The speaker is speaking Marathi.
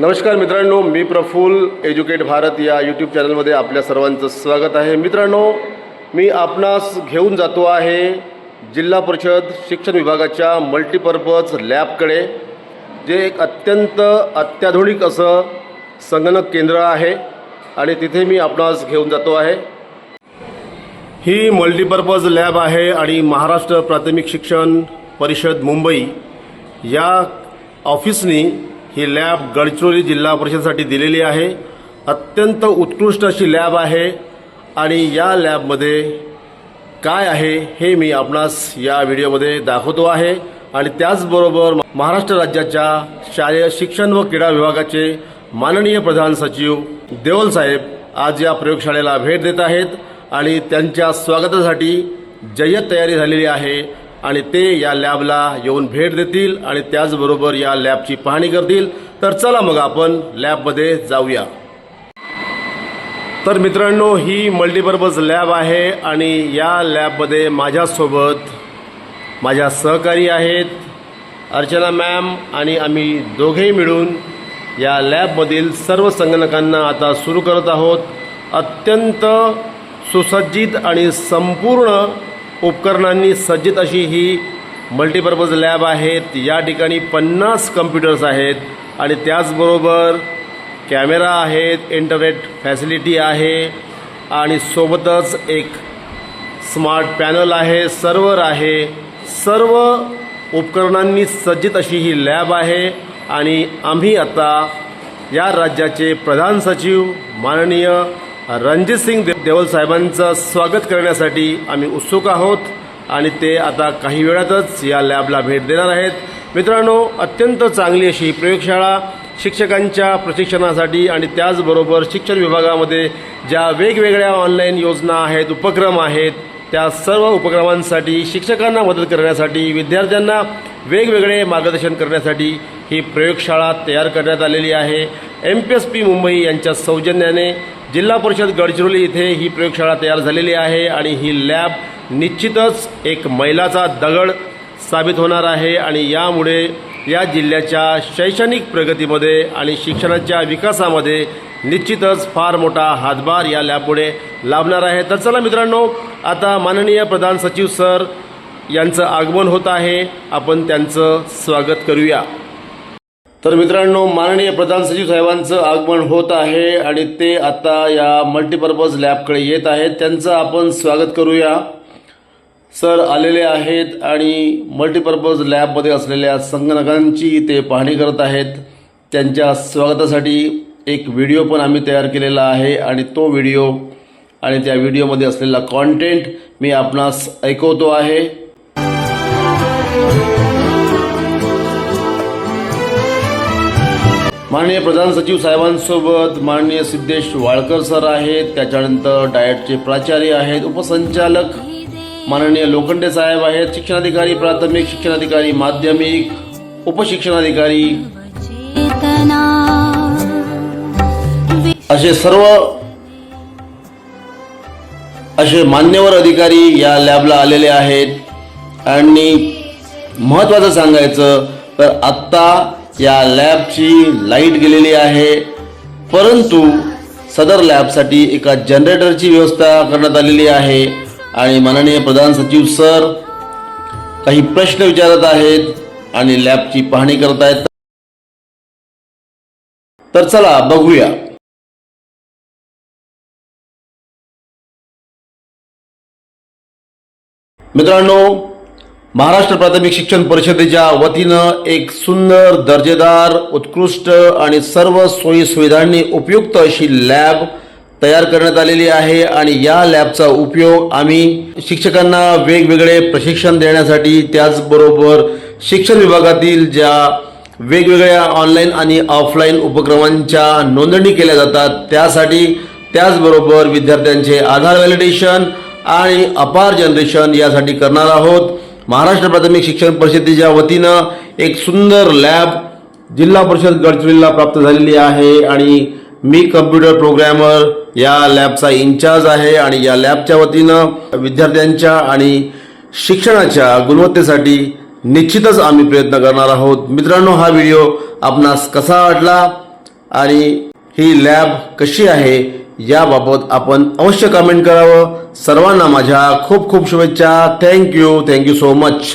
नमस्कार मित्रांनो मी प्रफुल एज्युकेट भारत या यूट्यूब चॅनलमध्ये आपल्या सर्वांचं स्वागत आहे. मित्रांनो मी आपणास घेऊन जातो आहे जिल्हा परिषद शिक्षण विभागाच्या मल्टीपर्पज लॅबकडे जे एक अत्यंत अत्याधुनिक असं संगणक केंद्र आहे आणि तिथे मी आपणास घेऊन जातो आहे. ही मल्टीपर्पज लॅब आहे आणि महाराष्ट्र प्राथमिक शिक्षण परिषद मुंबई या ऑफिसनी ही लॅब गडचिरोली जिल्हा परिषदसाठी दिलेली आहे. अत्यंत उत्कृष्ट अशी लॅब आहे. आणि या लॅबमध्ये काय आहे हे मी आपणास या व्हिडिओमध्ये दाखवतो आहे. आणि त्याचबरोबर महाराष्ट्र राज्याच्या शालेय शिक्षण व क्रीडा विभागाचे माननीय प्रधान सचिव देवल साहेब आज या प्रयोगशाळेला भेट देत आहेत. आणि त्यांच्या स्वागतासाठी जय्यत तयारी झालेली आहे. आणि ते या लॅबला येऊन भेट देतील आणि त्याचबरोबर या लॅबची पाहणी करतील. तर चला मग आपण लॅबमध्ये जाऊया. तर मित्रांनो ही मल्टीपर्पज लॅब आहे आणि या लॅबमध्ये माझ्यासोबत माझ्या सहकारी आहेत अर्चना मॅम आणि आम्ही दोघेही मिळून या लॅबमधील सर्व संगणकांना आता सुरू करत आहोत. अत्यंत सुसज्जित आणि संपूर्ण उपकरणांनी सज्जित अशी ही मल्टीपर्पज लॅब आहेत. या ठिकाणी पन्नास कम्प्युटर्स आहेत. आणि त्याचबरोबर कॅमेरा आहेत इंटरनेट फॅसिलिटी आहे. आणि सोबतच एक स्मार्ट पॅनल आहे सर्वर आहे. सर्व उपकरणांनी सज्जित अशी ही लॅब आहे. आणि आम्ही आता या राज्याचे प्रधान सचिव माननीय रणजित सिंग दे देवल साहेबांचं स्वागत करण्यासाठी आम्ही उत्सुक आहोत आणि ते आता काही वेळातच या लॅबला भेट देणार आहेत. मित्रांनो अत्यंत चांगली अशी ही प्रयोगशाळा शिक्षकांच्या प्रशिक्षणासाठी आणि त्याचबरोबर शिक्षण विभागामध्ये ज्या वेगवेगळ्या ऑनलाईन योजना आहेत उपक्रम आहेत त्या सर्व उपक्रमांसाठी शिक्षकांना मदत करण्यासाठी विद्यार्थ्यांना वेगवेगळे मार्गदर्शन करण्यासाठी ही प्रयोगशाळा तयार करण्यात आलेली आहे. M P S P Mumbai यांच्या सौजन्याने जिल्हा परिषद गडचिरोली इथे ही प्रयोगशाळा तयार झालेली आहे आणि ही लॅब निश्चितच एक मैलाचा दगड साबित होणार आहे आणि यामुळे या जिल्ह्याच्या शैक्षणिक प्रगतीमध्ये आणि शिक्षणाच्या विकासामध्ये निश्चितच फार मोठा हातभार या लॅबमुळे लाभणार आहे. तर चला मित्रांनो आता माननीय प्रधान सचिव सर यांचं आगमन होत आहे. आपण त्यांचं स्वागत करूया. तर मित्रांनो माननीय प्रधान सचिव साहेबांचं आगमन होत आहे आणि ते आता या मल्टीपर्पज लॅबकडे येत आहेत. त्यांचं आपण स्वागत करूया. सर आलेले आहेत आणि मल्टीपर्पज लॅबमध्ये असलेल्या संगणकांची ते पाहणी करत आहेत. त्यांच्या स्वागतासाठी एक व्हिडिओ पण आम्ही तयार केलेला आहे आणि तो व्हिडिओ आणि त्या व्हिडिओमध्ये असलेला कॉन्टेंट मी आपणास ऐकवतो आहे. माननीय प्रधान सचिव साहेबांसोबत माननीय सिद्धेश वाळकर सर आहेत त्याच्यानंतर डायटचे प्राचार्य आहेत उपसंचालक माननीय लोखंडे साहेब आहेत शिक्षणाधिकारी प्राथमिक शिक्षणाधिकारी माध्यमिक उपशिक्षणाधिकारी. असे सर्व असे मान्यवर अधिकारी या लॅबला आलेले आहेत. आणि महत्त्वाचं सांगायचं तर आत्ता या लॅबची लाइट गेलेली आहे. परंतु सदर लॅबसाठी एका जनरेटरची व्यवस्था करण्यात आलेली आहे. आणि माननीय प्रधान सचिव सर काही प्रश्न विचारत आहेत आणि लॅबची पाहणी करत आहेत. तर चला बघूया. मित्रांनो महाराष्ट्र प्राथमिक शिक्षण परिषदेच्या वतीनं एक सुंदर दर्जेदार उत्कृष्ट आणि सर्व सोयी सुविधांनी उपयुक्त अशी लॅब तयार करण्यात आलेली आहे आणि या लॅबचा उपयोग आम्ही शिक्षकांना वेगवेगळे प्रशिक्षण देण्यासाठी त्याचबरोबर शिक्षण विभागातील ज्या वेगवेगळ्या ऑनलाईन आणि ऑफलाईन उपक्रमांच्या नोंदणी केल्या जातात त्यासाठी त्याचबरोबर विद्यार्थ्यांचे आधार व्हॅलिडेशन आणि अपार जनरेशन यासाठी करणार आहोत. महाराष्ट्र प्राथमिक शिक्षण परिषदेच्या वतीनं एक सुंदर लॅब जिल्हा परिषद गडचिरोलीला प्राप्त झालेली आहे आणि मी कम्प्युटर प्रोग्रॅमर या लॅबचा इन्चार्ज आहे आणि या लॅबच्या वतीनं विद्यार्थ्यांच्या आणि शिक्षणाच्या गुणवत्तेसाठी निश्चितच आम्ही प्रयत्न करणार आहोत. मित्रांनो हा व्हिडिओ आपणास कसा वाटला आणि ही लॅब कशी आहे याबाबत आपण अवश्य कमेंट करावं. सर्वांना माझ्या खूप खूप शुभेच्छा. Thank you thank you so much